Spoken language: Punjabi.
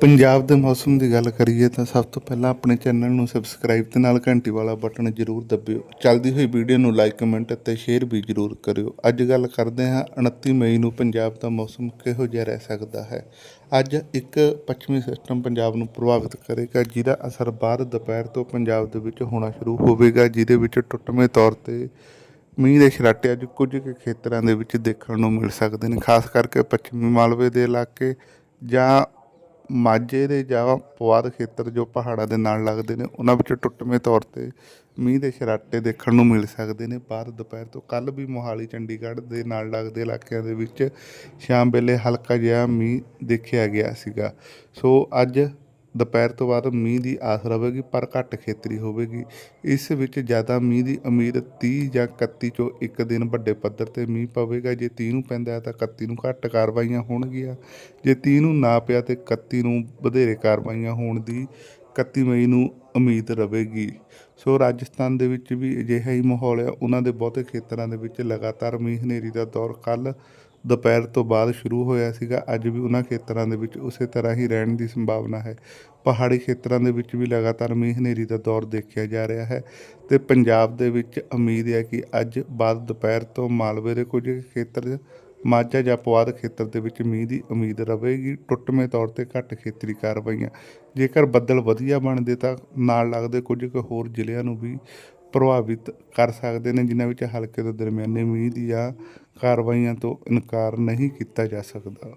ਪੰਜਾਬ ਦੇ ਮੌਸਮ ਦੀ ਗੱਲ ਕਰੀਏ ਤਾਂ ਸਭ ਤੋਂ ਪਹਿਲਾਂ ਆਪਣੇ ਚੈਨਲ ਨੂੰ ਸਬਸਕ੍ਰਾਈਬ ਤੇ ਨਾਲ ਘੰਟੀ ਵਾਲਾ ਬਟਨ ਜ਼ਰੂਰ ਦਬਿਓ। ਚੱਲਦੀ ਹੋਈ ਵੀਡੀਓ ਨੂੰ ਲਾਈਕ ਕਮੈਂਟ ਅਤੇ ਸ਼ੇਅਰ ਵੀ ਜ਼ਰੂਰ ਕਰਿਓ। ਅੱਜ ਗੱਲ ਕਰਦੇ ਹਾਂ 29 ਮਈ ਨੂੰ ਪੰਜਾਬ ਦਾ ਮੌਸਮ ਕਿਹੋ ਜਿਹਾ ਰਹਿ ਸਕਦਾ ਹੈ। ਅੱਜ ਇੱਕ ਪੱਛਮੀ ਸਿਸਟਮ ਪੰਜਾਬ ਨੂੰ ਪ੍ਰਭਾਵਿਤ ਕਰੇਗਾ, ਜਿਹਦਾ ਅਸਰ ਬਾਅਦ ਦੁਪਹਿਰ ਤੋਂ ਪੰਜਾਬ ਦੇ ਵਿੱਚ ਹੋਣਾ ਸ਼ੁਰੂ ਹੋਵੇਗਾ, ਜਿਹਦੇ ਵਿੱਚ ਟੁੱਟਵੇਂ ਤੌਰ ਤੇ ਮੀਂਹ ਦੇ ਛਰਾਟੇ ਅੱਜ ਕੁਝ ਕੁ ਖੇਤਰਾਂ ਦੇ ਵਿੱਚ ਦੇਖਣ ਨੂੰ ਮਿਲ ਸਕਦੇ ਨੇ, ਖਾਸ ਕਰਕੇ ਪੱਛਮੀ ਮਾਲਵੇ ਦੇ ਇਲਾਕੇ ਜਾਂ ਮਾਝੇ ਦੇ ਜਾਂ ਪੁਆਧ ਖੇਤਰ ਜੋ ਪਹਾੜਾਂ ਦੇ ਨਾਲ ਲੱਗਦੇ ਨੇ, ਉਹਨਾਂ ਵਿੱਚ ਟੁੱਟਵੇਂ ਤੌਰ ਤੇ ਮੀਂਹ ਦੇ ਸ਼ਰਾਟੇ ਦੇਖਣ ਨੂੰ ਮਿਲ ਸਕਦੇ ਨੇ। ਬਾਅਦ ਦੁਪਹਿਰ ਤੋਂ ਕੱਲ ਵੀ ਮੋਹਾਲੀ, ਚੰਡੀਗੜ੍ਹ ਦੇ ਨਾਲ ਲੱਗਦੇ ਇਲਾਕਿਆਂ ਦੇ ਵਿੱਚ ਸ਼ਾਮ ਵੇਲੇ ਹਲਕਾ ਜਿਹਾ ਮੀਂਹ ਦੇਖਿਆ ਗਿਆ ਸੀਗਾ। ਸੋ ਅੱਜ ਦੁਪਹਿਰ ਤੋਂ ਬਾਅਦ ਮੀਂਹ ਦੀ ਆਸ ਰਹੇਗੀ ਪਰ ਘੱਟ ਖੇਤਰੀ ਹੋਵੇਗੀ। ਇਸ ਵਿੱਚ ਜ਼ਿਆਦਾ ਮੀਂਹ ਦੀ ਉਮੀਦ 30 ਜਾਂ 31 ਚੋਂ ਇੱਕ ਦਿਨ ਵੱਡੇ ਪੱਧਰ ਤੇ ਮੀਂਹ ਪਵੇਗਾ। ਜੇ 30 ਨੂੰ ਪੈਂਦਾ ਹੈ ਤਾਂ 31 ਨੂੰ ਘੱਟ ਕਾਰਵਾਈਆਂ ਹੋਣਗੀਆਂ। ਜੇ 30 ਨੂੰ ਨਾ ਪਿਆ ਤੇ 31 ਨੂੰ ਵਧੇਰੇ ਕਾਰਵਾਈਆਂ ਹੋਣ ਦੀ 31 ਮਈ ਨੂੰ ਉਮੀਦ ਰਹੇਗੀ ਸੋ ਰਾਜਸਥਾਨ ਦੇ ਵਿੱਚ ਵੀ ਅਜਿਹਾ ਹੀ ਮਾਹੌਲ ਹੈ। ਉਹਨਾਂ ਦੇ ਬਹੁਤੇ ਖੇਤਰਾਂ ਦੇ ਵਿੱਚ ਲਗਾਤਾਰ ਮੀਂਹ ਹਨੇਰੀ ਦਾ ਦੌਰ। ਕੱਲ ਦੁਪਹਿਰ ਤੋਂ ਬਾਅਦ ਸ਼ੁਰੂ ਹੋਇਆ ਸੀਗਾ। ਅੱਜ ਵੀ ਉਹਨਾਂ ਖੇਤਰਾਂ ਦੇ ਵਿੱਚ ਉਸੇ ਤਰ੍ਹਾਂ ਹੀ ਰਹਿਣ ਦੀ ਸੰਭਾਵਨਾ ਹੈ। ਪਹਾੜੀ ਖੇਤਰਾਂ ਦੇ ਵਿੱਚ ਵੀ ਲਗਾਤਾਰ ਮੀਂਹ ਹਨੇਰੀ ਦਾ ਦੌਰ ਦੇਖਿਆ ਜਾ ਰਿਹਾ ਹੈ ਤੇ ਪੰਜਾਬ ਦੇ ਵਿੱਚ ਉਮੀਦ ਹੈ ਕਿ ਅੱਜ ਬਾਅਦ ਦੁਪਹਿਰ ਤੋਂ ਮਾਲਵੇ ਦੇ ਕੁਝ ਖੇਤਰ, ਮਾਝਾ ਜਾਂ ਪੁਆਧ ਖੇਤਰ ਦੇ ਵਿੱਚ ਮੀਂਹ ਦੀ ਉਮੀਦ ਰਹੇਗੀ। ਟੁੱਟਵੇਂ ਤੌਰ ਤੇ ਘੱਟ ਖੇਤਰੀ ਕਾਰਵਾਈਆਂ। ਜੇਕਰ ਬੱਦਲ ਵਧੀਆ ਬਣਦੇ ਤਾਂ ਨਾਲ ਲੱਗਦੇ ਕੁਝ ਕੁ ਹੋਰ ਜ਼ਿਲ੍ਹਿਆਂ ਨੂੰ ਵੀ ਪ੍ਰਭਾਵਿਤ ਕਰ ਸਕਦੇ ਨੇ, ਜਿਨ੍ਹਾਂ ਵਿੱਚ ਹਲਕੇ ਤੋਂ ਦਰਮਿਆਨੇ ਮੀਂਹ ਦੀਆਂ ਕਾਰਵਾਈਆਂ ਤੋਂ ਇਨਕਾਰ ਨਹੀਂ ਕੀਤਾ ਜਾ ਸਕਦਾ।